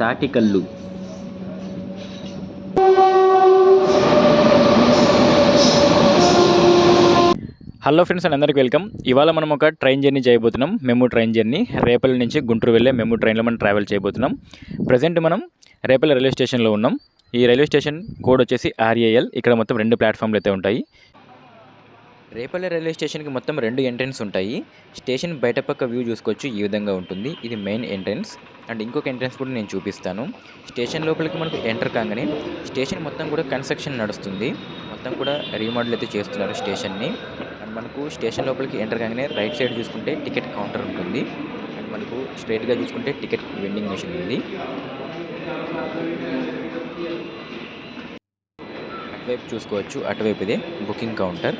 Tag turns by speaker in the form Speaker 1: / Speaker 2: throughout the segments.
Speaker 1: తాటికల్లు hello friends and అందరికీ welcome. ఇవాళ మనం ఒక ట్రైన్ జర్నీ చేయబోతున్నాం. మేము ట్రైన్ జర్నీ. రేపల్లి నుంచి గుంటూరు వెళ్ళే మేము ట్రైన్లో మనం ట్రావెల్ చేయబోతున్నాం. ప్రజెంట్ మనం రేపల్లి రైల్వే స్టేషన్లో ఉన్నాం. ఈ రైల్వే స్టేషన్ కోడ్ వచ్చేసి ఆర్ఏఎల్ ఇక్కడ మొత్తం రెండు ప్లాట్ఫామ్లు అయితే ఉంటాయి. రేపల్లి రైల్వే స్టేషన్కి మొత్తం రెండు ఎంట్రన్స్ ఉంటాయి. స్టేషన్ బయట పక్క వ్యూ చూసుకోవచ్చు ఈ విధంగా ఉంటుంది. ఇది మెయిన్ ఎంట్రన్స్. అండ్ ఇంకొక ఎంట్రన్స్ కూడా నేను చూపిస్తాను. స్టేషన్ లోపలికి మనకు ఎంటర్ కాగానే స్టేషన్ మొత్తం కూడా కన్స్ట్రక్షన్ నడుస్తుంది. మొత్తం కూడా రీమోడల్ అయితే చేస్తున్నారు స్టేషన్ని. అండ్ మనకు స్టేషన్ లోపలికి ఎంటర్ కాగానే రైట్ సైడ్ చూసుకుంటే టికెట్ కౌంటర్ ఉంటుంది. అండ్ మనకు స్ట్రైట్గా చూసుకుంటే టికెట్ వెండింగ్ మెషిన్ ఉంది. అటువైపు చూసుకోవచ్చు. అటువైపు ఇదే బుకింగ్ కౌంటర్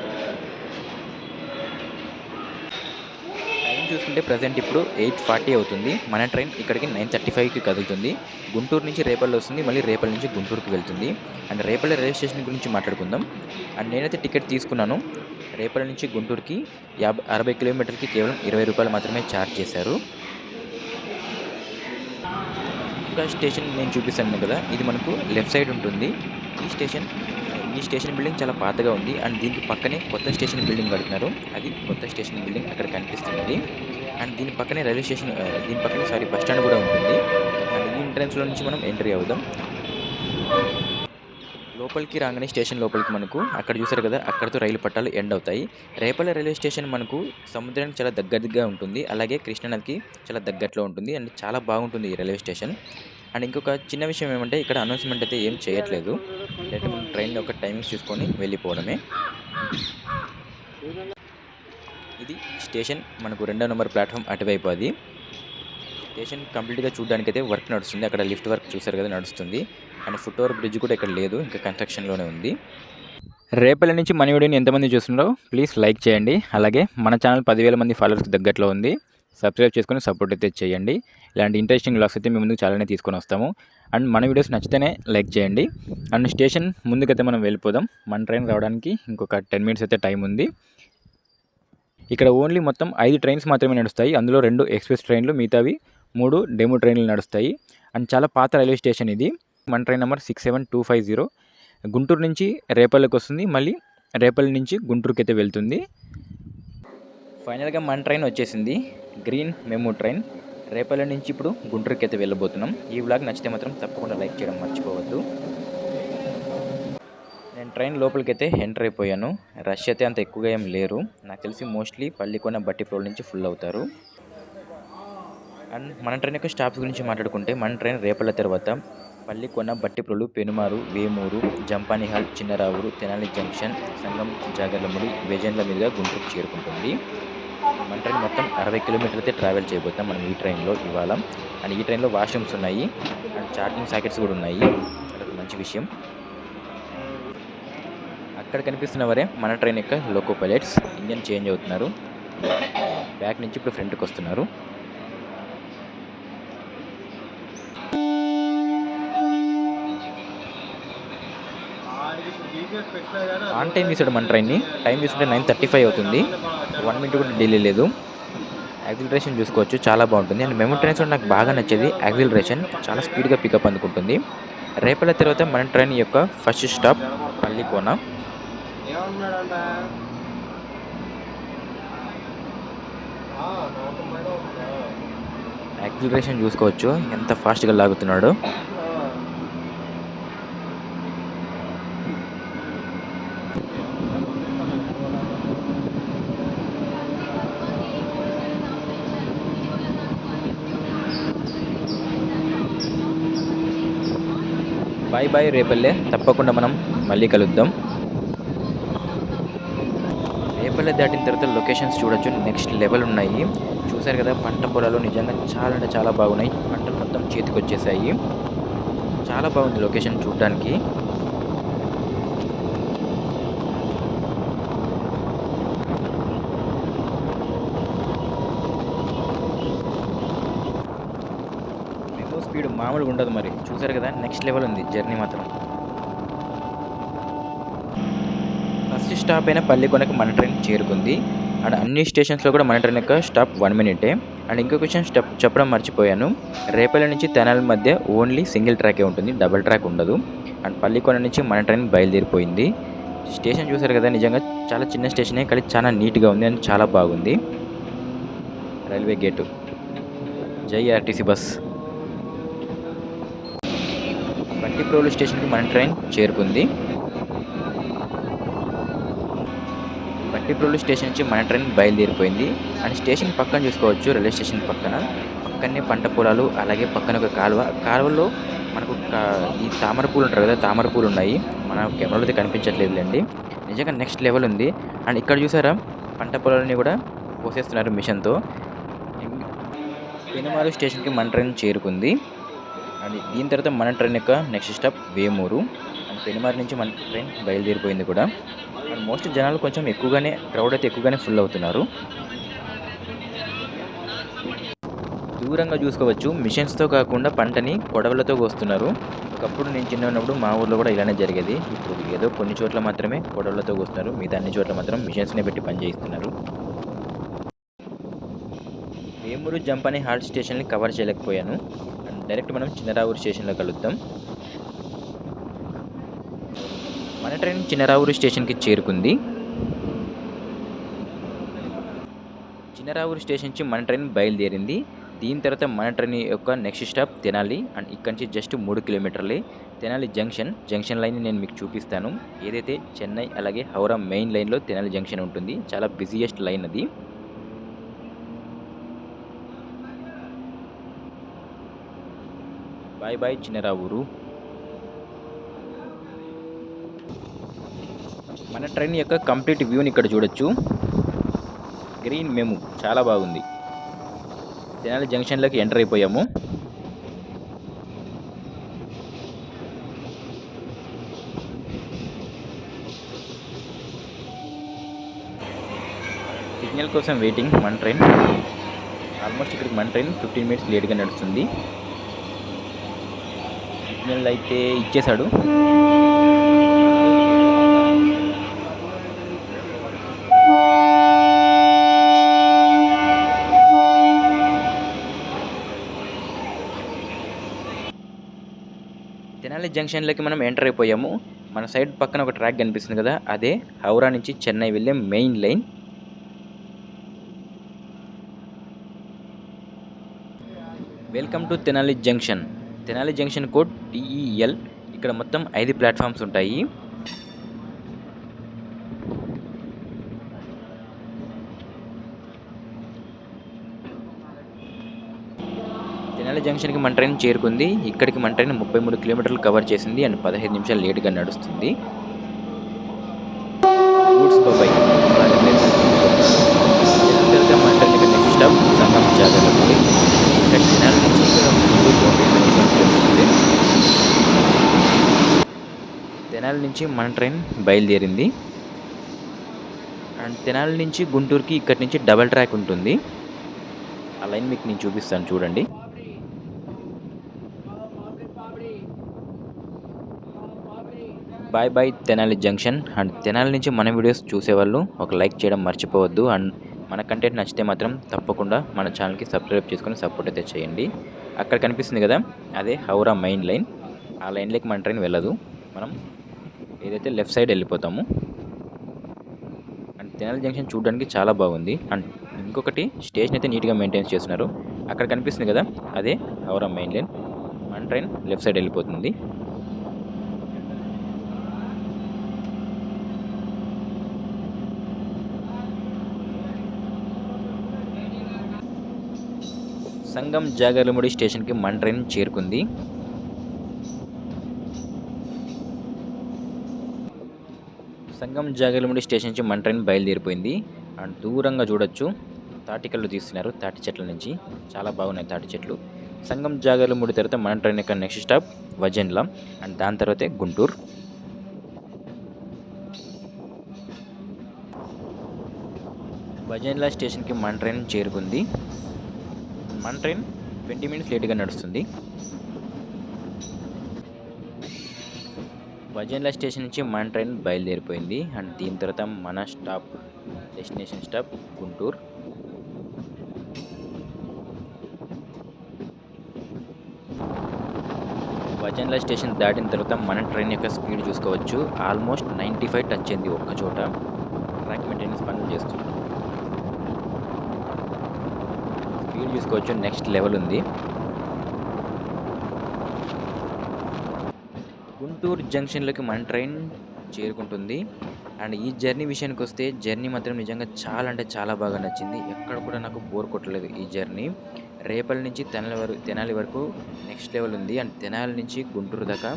Speaker 1: టైం చూసుకుంటే ప్రజెంట్ ఇప్పుడు ఎయిట్ ఫార్టీ అవుతుంది. మన ట్రైన్ ఇక్కడికి నైన్ థర్టీ ఫైవ్కి కదులుతుంది. గుంటూరు నుంచి రేపల్లి వస్తుంది. మళ్ళీ రేపల్లి నుంచి గుంటూరుకి వెళ్తుంది. అండ్ రేపల్లి రైల్వే స్టేషన్ గురించి మాట్లాడుకుందాం. అండ్ నేనైతే టికెట్ తీసుకున్నాను. రేపల్లి నుంచి గుంటూరుకి యాభై అరవై కిలోమీటర్కి కేవలం ఇరవై రూపాయలు మాత్రమే ఛార్జ్ చేశారు. ఇంకా స్టేషన్ నేను చూపిస్తాను కదా. ఇది మనకు లెఫ్ట్ సైడ్ ఉంటుంది. ఈ స్టేషన్ ఈ స్టేషన్ బిల్డింగ్ చాలా పాతగా ఉంది. అండ్ దీనికి పక్కనే కొత్త స్టేషన్ బిల్డింగ్ కడుతున్నారు. అది కొత్త స్టేషన్ బిల్డింగ్ అక్కడ కనిపిస్తుంది అండ్ దీని పక్కనే రైల్వే స్టేషన్ దీని పక్కనే సారీ బస్ స్టాండ్ కూడా ఉంటుంది. అండ్ ఈ ఎంట్రన్స్లో నుంచి మనం ఎంట్రీ అవుదాం. లోపలికి రాగానే స్టేషన్ లోపలికి మనకు అక్కడ చూసారు కదా అక్కడతో రైలు పట్టాలు ఎండ్ అవుతాయి. రేపల్లి రైల్వే స్టేషన్ మనకు సముద్రానికి చాలా దగ్గరగా ఉంటుంది. అలాగే కృష్ణానదికి చాలా దగ్గరలో ఉంటుంది. అండ్ చాలా బాగుంటుంది ఈ రైల్వే స్టేషన్. అండ్ ఇంకొక చిన్న విషయం ఏమంటే ఇక్కడ అనౌన్స్మెంట్ అయితే ఏం చేయట్లేదు. లేదంటే మనం ట్రైన్ ఒక టైమింగ్స్ చూసుకొని వెళ్ళిపోవడమే. ఇది స్టేషన్ మనకు రెండో నెంబర్ ప్లాట్ఫామ్ అటువైపు అది. స్టేషన్ కంప్లీట్గా చూడడానికి అయితే వర్క్ నడుస్తుంది. అక్కడ లిఫ్ట్ వర్క్ చూసారు కదా నడుస్తుంది. అండ్ ఫుట్ ఓవర్ బ్రిడ్జ్ కూడా ఇక్కడ లేదు ఇంకా కన్స్ట్రక్షన్లోనే ఉంది. రేపల్లి నుంచి మన వీడియోని ఎంతమంది చూస్తున్నారో ప్లీజ్ లైక్ చేయండి. అలాగే మన ఛానల్ పదివేల మంది ఫాలోవర్స్ దగ్గరలో ఉంది. సబ్స్క్రైబ్ చేసుకొని సపోర్ట్ అయితే చేయండి. ఇలాంటి ఇంట్రెస్టింగ్ వ్లాగ్స్ అయితే మేము ముందుకు చాలానే తీసుకొని వస్తాము. అండ్ మన వీడియోస్ నచ్చితేనే లైక్ చేయండి. అండ్ స్టేషన్ ముందుకైతే మనం వెళ్ళిపోదాం. మన ట్రైన్ రావడానికి ఇంకొక టెన్ మినిట్స్ అయితే టైం ఉంది. ఇక్కడ ఓన్లీ మొత్తం ఐదు ట్రైన్స్ మాత్రమే నడుస్తాయి. అందులో రెండు ఎక్స్ప్రెస్ ట్రైన్లు మిగతావి మూడు డెమో ట్రైన్లు నడుస్తాయి. అండ్ చాలా పాత రైల్వే స్టేషన్ ఇది. మన train number six seven two five zero Guntur నుంచి రేపల్లకి వస్తుంది. మళ్ళీ రేపల్లి నుంచి గుంటూరుకి అయితే వెళ్తుంది. ఫైనల్గా మన ట్రైన్ వచ్చేసింది. Green memo train. రేపల్లి నుంచి ఇప్పుడు గుంటూరుకి అయితే వెళ్ళబోతున్నాం. ఈ వ్లాగ్ నచ్చితే మాత్రం తప్పకుండా లైక్ చేయడం మర్చిపోవద్దు. నేను ట్రైన్ లోపలికి అయితే ఎంటర్ అయిపోయాను. రష్ అయితే అంత ఎక్కువగా ఏం లేరు. నాకు తెలిసి మోస్ట్లీ పల్లికొన బట్టిప్రోల్ నుంచి ఫుల్ అవుతారు. అండ్ మన ట్రైన్ యొక్క స్టాప్స్ గురించి మాట్లాడుకుంటే మన ట్రైన్ రేపల్ల తర్వాత పల్లికొన బట్టిప్రోలు పెనుమారు వేమూరు జంపానిహాల్ చిన్నరావురు తెనాలి జంక్షన్ సంగం జాగర్లముడి వేజన్ల మీదుగా గుంటూరు చేరుకుంటుంది. మన ట్రైన్ మొత్తం అరవై కిలోమీటర్లు అయితే ట్రావెల్ చేయబోతాం మనం ఈ ట్రైన్లో ఇవాళ. అండ్ ఈ ట్రైన్లో వాష్రూమ్స్ ఉన్నాయి. అండ్ ఛార్జింగ్ సాకెట్స్ కూడా ఉన్నాయి. అదొక మంచి విషయం. అక్కడ కనిపిస్తున్నవరే మన ట్రైన్ యొక్క లోకో పైలట్స్ ఇంజన్ చేంజ్ అవుతున్నారు. బ్యాక్ నుంచి ఇప్పుడు ఫ్రంట్కి వస్తున్నారు. ఆన్ టైం తీసాడు మన ట్రైన్ని టైం తీసుకుంటే నైన్ థర్టీ ఫైవ్ అవుతుంది. వన్ మినిట్ కూడా డిలే లేదు. యాక్సిలరేషన్ చూసుకోవచ్చు. చాలా బాగుంటుంది. అండ్ మెమో ట్రైన్స్ కూడా నాకు బాగా నచ్చేది. యాక్సిలరేషన్ చాలా స్పీడ్గా పికప్ అందుకుంటుంది. రేపల తర్వాత మన ట్రైన్ యొక్క ఫస్ట్ స్టాప్ పల్లికోన యాక్సిలరేషన్ చూసుకోవచ్చు. ఎంత ఫాస్ట్గా లాగుతున్నాడో. బాయ్ బాయ్ రేపల్లె తప్పకుండా మనం మళ్ళీ కలుద్దాం. రేపల్లె దాటిన తర్వాత లొకేషన్స్ చూడొచ్చు. నెక్స్ట్ లెవెల్ ఉన్నాయి. చూసారు కదా పంట పొలాలు నిజంగా చాలా అంటే చాలా బాగున్నాయి. పంటలు మొత్తం చేతికి వచ్చేసాయి చాలా బాగుంది లొకేషన్ చూడడానికి. స్పీడ్ మామూలుగా ఉండదు మరి. చూసారు కదా నెక్స్ట్ లెవెల్ ఉంది జర్నీ మాత్రం. ఫస్ట్ స్టాప్ అయిన పల్లికొనకు మన ట్రైన్ చేరుకుంది. అండ్ అన్ని స్టేషన్స్లో కూడా మన ట్రైన్ యొక్క స్టాప్ వన్ మినిటే అండ్ ఇంకొక విషయం స్టెప్ చెప్పడం మర్చిపోయాను. రేపల్లి నుంచి తెనాలి మధ్య ఓన్లీ సింగిల్ ట్రాకే ఉంటుంది డబుల్ ట్రాక్ ఉండదు. అండ్ పల్లికొన నుంచి మన ట్రైన్ బయలుదేరిపోయింది. స్టేషన్ చూసారు కదా నిజంగా చాలా చిన్న స్టేషనే కానీ చాలా నీట్గా ఉంది అండ్ చాలా బాగుంది. Railway gate. జై R T C bus. Bhattiprolu స్టేషన్కి మన ట్రైన్ చేరుకుంది. బంటిప్రోలు స్టేషన్ నుంచి మన ట్రైన్ బయలుదేరిపోయింది. అండ్ స్టేషన్ పక్కన చూసుకోవచ్చు రైల్వే స్టేషన్ పక్కన. పక్కనే పంట పొలాలు అలాగే పక్కన ఒక కాలువ. కాలువలో మనకు ఈ తామర పూలు ఉంటారు కదా తామర పూలు ఉన్నాయి. మన కెమెరాలో అయితే కనిపించట్లేదులేండి. నిజంగా నెక్స్ట్ లెవెల్ ఉంది. అండ్ ఇక్కడ చూసారా పంట పొలాలని కూడా పోసేస్తున్నారు మిషన్తో. పెనుమారు స్టేషన్కి మన ట్రైన్ చేరుకుంది. అది దీని తర్వాత మన ట్రైన్ యొక్క next stop Vemuru. And Penumarru నుంచి మన ట్రైన్ బయలుదేరిపోయింది కూడా. అండ్ మోస్ట్ జనాలు కొంచెం ఎక్కువగానే క్రౌడ్ అయితే ఎక్కువగానే ఫుల్ అవుతున్నారు. దూరంగా చూసుకోవచ్చు. మిషన్స్తో కాకుండా పంటని కొడవలతో కోస్తున్నారు. ఒకప్పుడు నేను చిన్న ఉన్నప్పుడు మా ఊర్లో కూడా ఇలానే జరిగేది. ఇప్పుడు ఏదో కొన్ని చోట్ల మాత్రమే కొడవలతో కోస్తున్నారు. మిగతా అన్ని చోట్ల మాత్రం మిషన్స్నే పెట్టి పనిచేయిస్తున్నారు. వేమూరు జంప్ అనే హాల్ట్ స్టేషన్ని కవర్ చేయలేకపోయాను. డైరెక్ట్ మనం చిన్నరావూరు స్టేషన్లో కలుద్దాం. మన ట్రైన్ చిన్నరావూరు స్టేషన్కి చేరుకుంది. చిన్నరావూరు స్టేషన్ నుంచి మన ట్రైన్ బయలుదేరింది. దీని తర్వాత మన ట్రైన్ యొక్క నెక్స్ట్ స్టాప్ తెనాలి అండ్ ఇక్కడి నుంచి జస్ట్ మూడు కిలోమీటర్లే. తెనాలి జంక్షన్ జంక్షన్ లైన్ నేను మీకు చూపిస్తాను. ఏదైతే చెన్నై అలాగే హౌరా మెయిన్ లైన్లో తెనాలి జంక్షన్ ఉంటుంది చాలా బిజియెస్ట్ లైన్ అది. బాయ్ బాయ్ చిన్నరావూరు మన ట్రైన్ యొక్క కంప్లీట్ వ్యూని ఇక్కడ చూడొచ్చు. గ్రీన్ మేము చాలా బాగుంది. తెనాలి జంక్షన్లోకి ఎంటర్ అయిపోయాము. సిగ్నల్ కోసం వెయిటింగ్ మన ట్రైన్. ఆల్మోస్ట్ ఇక్కడికి మన ట్రైన్ ఫిఫ్టీన్ మినిట్స్ లేట్గా నడుస్తుంది. సిగ్నల్ అయితే ఇచ్చేశాడు. తెనాలి జంక్షన్లోకి మనం ఎంటర్ అయిపోయాము. మన సైడ్ పక్కన ఒక ట్రాక్ కనిపిస్తుంది కదా అదే హౌరా నుంచి చెన్నై వెళ్ళే main line. Welcome to Tenali junction. Tenali junction code T E L. ఇక్కడ మొత్తం ఐదు ప్లాట్ఫామ్స్ ఉంటాయి. తెనాలి జంక్షన్కి మన ట్రైన్ చేరుకుంది. ఇక్కడికి మన ట్రైన్ ముప్పై మూడు కిలోమీటర్లు కవర్ చేసింది. అండ్ పదహైదు నిమిషాలు లేట్గా నడుస్తుంది గూడ్స్ బాబాయ్ మన ట్రైన్ యొక్క నెక్స్ట్ స్టాప్ సంగం జాగ్రత్త ఇక్కడ తెనాలి నుంచి ఇక్కడ గుంటూరు పంపించే కిలోమీటర్స్ తెనాలి నుంచి మన ట్రైన్ బయలుదేరింది. అండ్ తెనాలి నుంచి గుంటూరుకి ఇక్కడి నుంచి డబల్ ట్రాక్ ఉంటుంది. ఆ లైన్ మీకు నేను చూపిస్తాను చూడండి. Bye bye Tenali junction. And Tenali నుంచి మన వీడియోస్ చూసేవాళ్ళు ఒక లైక్ చేయడం మర్చిపోవద్దు. అండ్ మన కంటెంట్ నచ్చితే మాత్రం తప్పకుండా మన ఛానల్కి సబ్స్క్రైబ్ చేసుకొని సపోర్ట్ అయితే చేయండి. అక్కడ కనిపిస్తుంది కదా అదే హౌరా మెయిన్ లైన్. ఆ లైన్లోకి మన ట్రైన్ వెళ్ళదు. మనం ఏదైతే లెఫ్ట్ సైడ్ వెళ్ళిపోతాము అండ్ తెనాలి జంక్షన్ చూడడానికి చాలా బాగుంది. అండ్ ఇంకొకటి స్టేషన్ అయితే నీట్గా మెయింటైన్ చేస్తున్నారు. అక్కడ కనిపిస్తుంది కదా అదే హౌరా మెయిన్ లైన్. మన ట్రైన్ లెఫ్ట్ సైడ్ వెళ్ళిపోతుంది. సంగం జాగర్లముడి స్టేషన్కి మన ట్రైన్ చేరుకుంది. సంగం జాగలముడి స్టేషన్ నుంచి మన ట్రైన్ బయలుదేరిపోయింది. అండ్ దూరంగా చూడొచ్చు తాటికల్లు తీస్తున్నారు తాటి చెట్ల నుంచి. చాలా బాగున్నాయి తాటి చెట్లు. సంగం జాగర్లముడి తర్వాత మన ట్రైన్ యొక్క నెక్స్ట్ స్టాప్ వజెన్ల అండ్ దాని తర్వాతే గుంటూరు. వజన్లా స్టేషన్కి మన ట్రైన్ చేరుకుంది. మన ట్రైన్ ట్వంటీ మినిట్స్ లేట్గా నడుస్తుంది. భజన్ల స్టేషన్ నుంచి మన ట్రైన్ బయలుదేరిపోయింది. అండ్ దీని తర్వాత మన స్టాప్ డెస్టినేషన్ స్టాప్ గుంటూరు. భజన్ల స్టేషన్ దాటిన తర్వాత మన ట్రైన్ యొక్క స్పీడ్ చూసుకోవచ్చు. ఆల్మోస్ట్ నైంటీ ఫైవ్ టచ్ అయింది ఒక్క చోట. ట్రాక్ మెయింటెనెన్స్ పనులు చేస్తున్నాం స్పీడ్ చూసుకోవచ్చు నెక్స్ట్ లెవెల్ ఉంది. గుంటూరు జంక్షన్లోకి మన ట్రైన్ చేరుకుంటుంది. అండ్ ఈ జర్నీ విషయానికి వస్తే జర్నీ మాత్రం నిజంగా చాలా అంటే చాలా బాగా నచ్చింది. ఎక్కడ కూడా నాకు బోర్ కొట్టలేదు ఈ జర్నీ. రేపటి నుంచి తెనాలి వరకు తెనాలి వరకు నెక్స్ట్ లెవెల్ ఉంది. అండ్ తెనాలి నుంచి గుంటూరు దాకా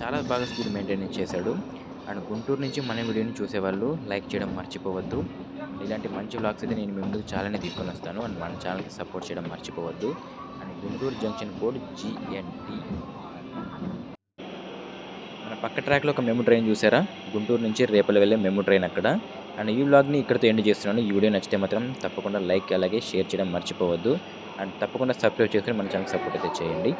Speaker 1: చాలా బాగా స్పీడ్ మెయింటైన్ చేశాడు. అండ్ గుంటూరు నుంచి మన వీడియోని చూసేవాళ్ళు లైక్ చేయడం మర్చిపోవద్దు. ఇలాంటి మంచి బ్లాగ్స్ అయితే నేను మీ ముందుకు చాలానే తీసుకొని వస్తాను. అండ్ మన ఛానల్కి సపోర్ట్ చేయడం మర్చిపోవద్దు. And Guntur junction code GNT మన పక్క ట్రాక్లో ఒక మెము ట్రైన్ చూసారా? గుంటూరు నుంచి రేపలు వెళ్ళే మెము ట్రైన్ అక్కడ. అండ్ ఈ వ్లాగ్ని ఇక్కడితో ఎండ్ చేస్తున్నాను. ఈ వీడియో నచ్చితే మాత్రం తప్పకుండా లైక్ అలాగే షేర్ చేయడం మర్చిపోవద్దు. అండ్ తప్పకుండా సబ్స్క్రైబ్ చేసుకుని మన ఛానల్ సపోర్ట్ అయితే చేయండి.